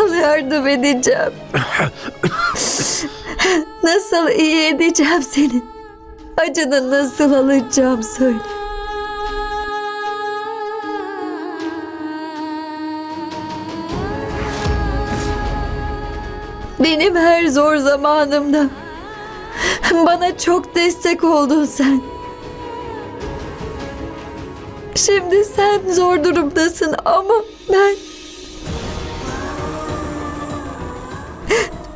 nasıl yardım edeceğim? nasıl iyi edeceğim seni? Acını nasıl alacağım söyle. Benim her zor zamanımda bana çok destek oldun sen. Şimdi sen zor durumdasın ama ben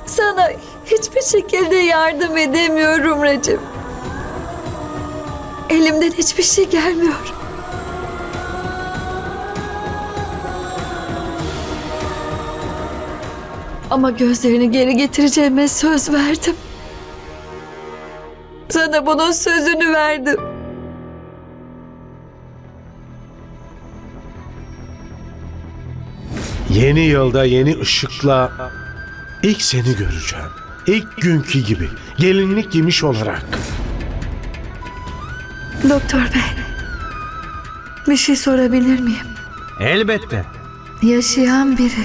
sana hiçbir şekilde yardım edemiyorum Recep. Elimden hiçbir şey gelmiyor. Ama gözlerini geri getireceğime söz verdim. Sana bunun sözünü verdim. Yeni yılda yeni ışıkla ilk seni göreceğim. İlk günkü gibi gelinlik giymiş olarak. Doktor bey, bir şey sorabilir miyim? Elbette. Yaşayan biri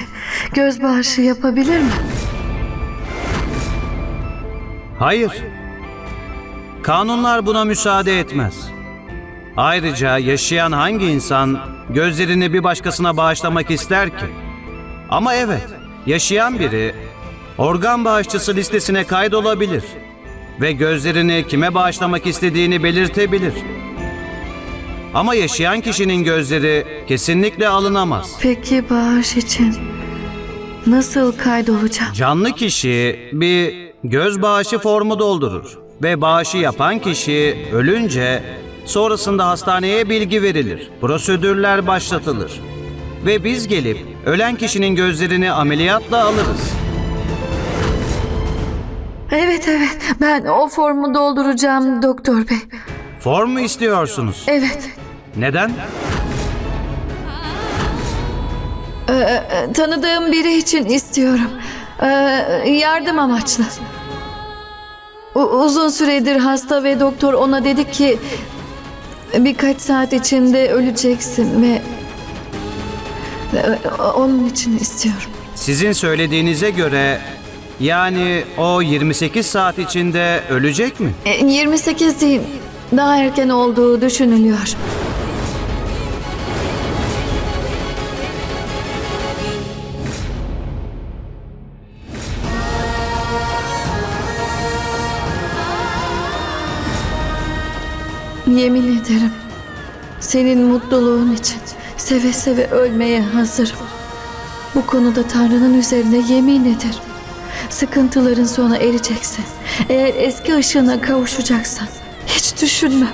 göz bağışı yapabilir mi? Hayır. Kanunlar buna müsaade etmez. Ayrıca yaşayan hangi insan gözlerini bir başkasına bağışlamak ister ki? Ama evet, yaşayan biri organ bağışçısı listesine kaydolabilir ve gözlerini kime bağışlamak istediğini belirtebilir. Ama yaşayan kişinin gözleri kesinlikle alınamaz. Peki bağış için nasıl kaydolacağım? Canlı kişi bir göz bağışı formu doldurur ve bağışı yapan kişi ölünce sonrasında hastaneye bilgi verilir. Prosedürler başlatılır ve biz gelip ölen kişinin gözlerini ameliyatla alırız. Evet evet ben o formu dolduracağım doktor bey. Form mu istiyorsunuz? Evet Neden? e, tanıdığım biri için istiyorum. E, yardım amaçlı. U- uzun süredir hasta ve doktor ona dedi ki birkaç saat içinde öleceksin ve e, onun için istiyorum. Sizin söylediğinize göre yani o 28 saat içinde ölecek mi? E, 28 değil daha erken olduğu düşünülüyor. Yemin ederim senin mutluluğun için seve seve ölmeye hazırım. Bu konuda Tanrı'nın üzerine yemin ederim. Sıkıntıların sona ereceksin. Eğer eski ışığına kavuşacaksan hiç düşünmem.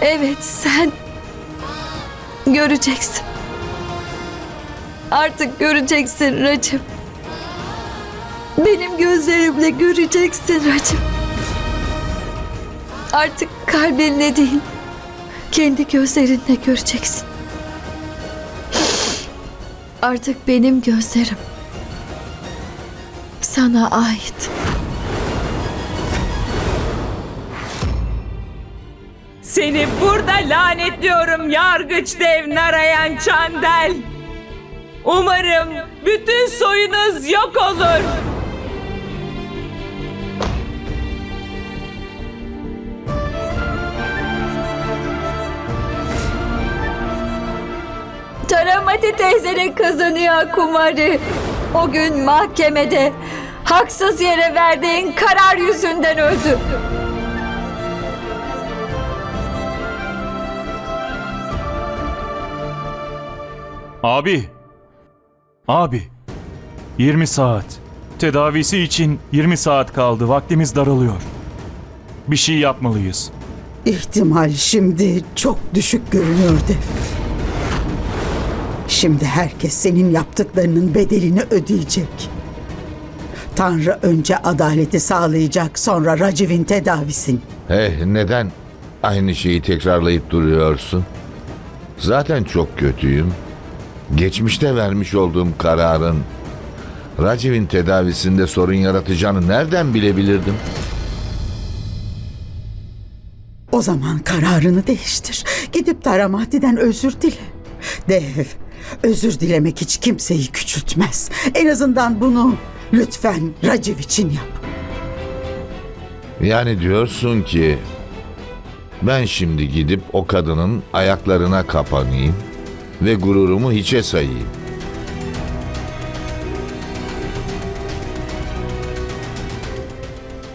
Evet sen göreceksin. Artık göreceksin Recep. Benim gözlerimle göreceksin Recep. Artık kalbinle değil, kendi gözlerinle göreceksin. Artık benim gözlerim sana ait. Seni burada lanetliyorum yargıç dev Narayan Çandel. Umarım bütün soyunuz yok olur. Taramati teyzenin kızı Niha Kumari. O gün mahkemede haksız yere verdiğin karar yüzünden öldü. Abi. Abi. 20 saat. Tedavisi için 20 saat kaldı. Vaktimiz daralıyor. Bir şey yapmalıyız. İhtimal şimdi çok düşük görünüyor Dev. Şimdi herkes senin yaptıklarının bedelini ödeyecek. Tanrı önce adaleti sağlayacak, sonra Raciv'in tedavisini. Eh neden aynı şeyi tekrarlayıp duruyorsun? Zaten çok kötüyüm. Geçmişte vermiş olduğum kararın Raciv'in tedavisinde sorun yaratacağını nereden bilebilirdim? O zaman kararını değiştir. Gidip Taramati'den özür dile. Dev, özür dilemek hiç kimseyi küçültmez. En azından bunu lütfen Raciv için yap. Yani diyorsun ki ben şimdi gidip o kadının ayaklarına kapanayım ve gururumu hiçe sayayım.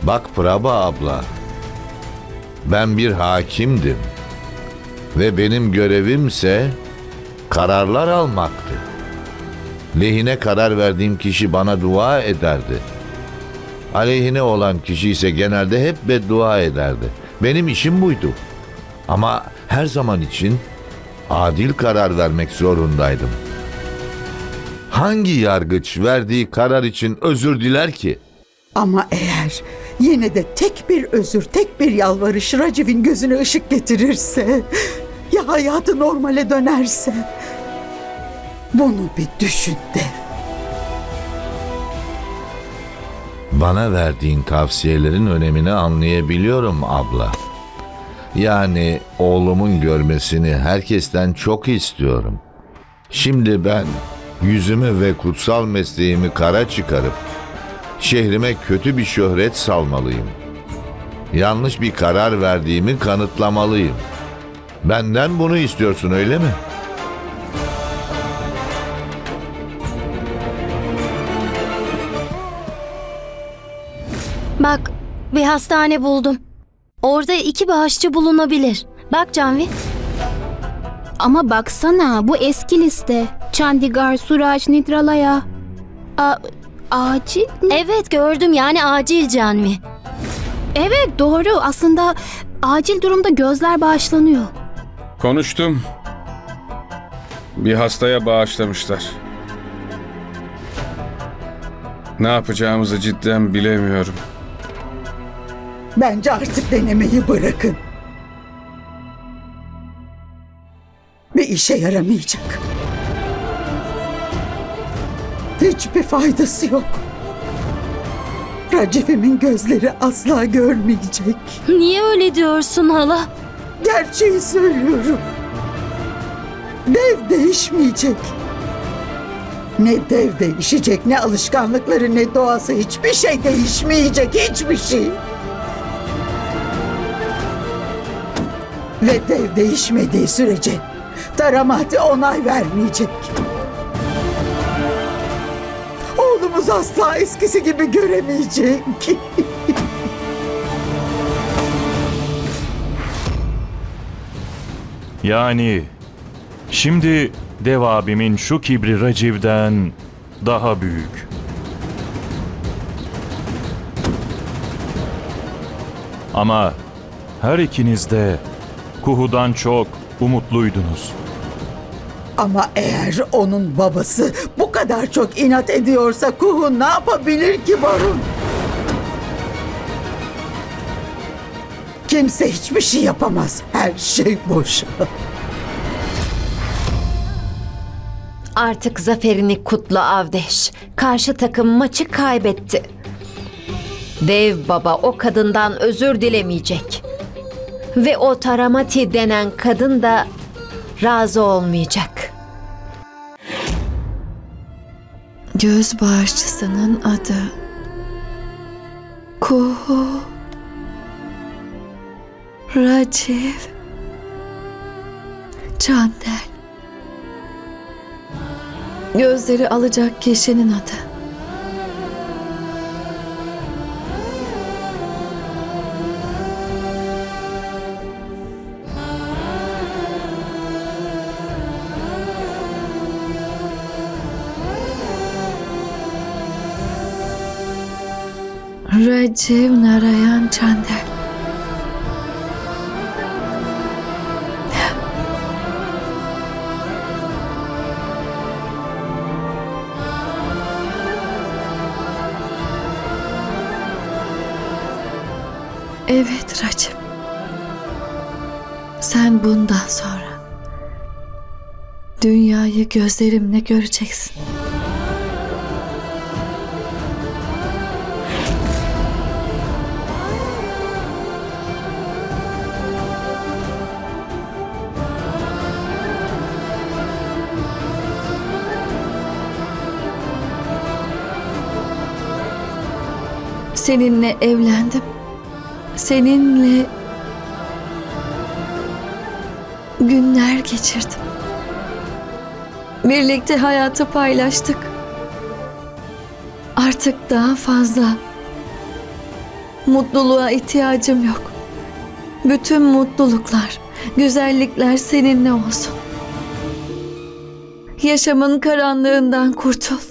Bak Prabha abla, ben bir hakimdim ve benim görevimse kararlar almaktı. Lehine karar verdiğim kişi bana dua ederdi. Aleyhine olan kişi ise genelde hep beddua ederdi. Benim işim buydu. Ama her zaman için adil karar vermek zorundaydım. Hangi yargıç verdiği karar için özür diler ki? Ama eğer yine de tek bir özür, tek bir yalvarış Raciv'in gözüne ışık getirirse, ya hayatı normale dönerse, bunu bir düşün de. Bana verdiğin tavsiyelerin önemini anlayabiliyorum abla. Yani oğlumun görmesini herkesten çok istiyorum. Şimdi ben yüzümü ve kutsal mesleğimi kara çıkarıp şehrime kötü bir şöhret salmalıyım. Yanlış bir karar verdiğimi kanıtlamalıyım. Benden bunu istiyorsun öyle mi? Bir hastane buldum. Orada iki bağışçı bulunabilir. Bak Canvi. Ama baksana bu eski liste. Chandigarh, Suraj, Nidralaya. A acil mi? Evet gördüm yani acil Canvi. Evet doğru aslında acil durumda gözler bağışlanıyor. Konuştum. Bir hastaya bağışlamışlar. Ne yapacağımızı cidden bilemiyorum. Bence artık denemeyi bırakın. Bir işe yaramayacak. Hiçbir faydası yok. Raciv'imin gözleri asla görmeyecek. Niye öyle diyorsun hala? Gerçeği söylüyorum. Dev değişmeyecek. Ne dev değişecek, ne alışkanlıkları, ne doğası hiçbir şey değişmeyecek, hiçbir şey. Ve dev değişmediği sürece Taramati onay vermeyecek. Oğlumuz asla eskisi gibi göremeyecek. Yani şimdi dev abimin şu kibri Raciv'den daha büyük. Ama her ikiniz de Kuhu'dan çok umutluydunuz. Ama eğer onun babası bu kadar çok inat ediyorsa Kuhu ne yapabilir ki Varun? Kimse hiçbir şey yapamaz. Her şey boş. Artık zaferini kutla Avdeş. Karşı takım maçı kaybetti. Dev baba o kadından özür dilemeyecek. Ve o Taramati denen kadın da razı olmayacak. Göz bağışçısının adı Kuhu Raciv Candel Gözleri alacak kişinin adı Raciv Narayan Candel Evet Racim. Sen bundan sonra dünyayı gözlerimle göreceksin. Seninle evlendim. Seninle günler geçirdim. Birlikte hayatı paylaştık. Artık daha fazla mutluluğa ihtiyacım yok. Bütün mutluluklar, güzellikler seninle olsun. Yaşamın karanlığından kurtul.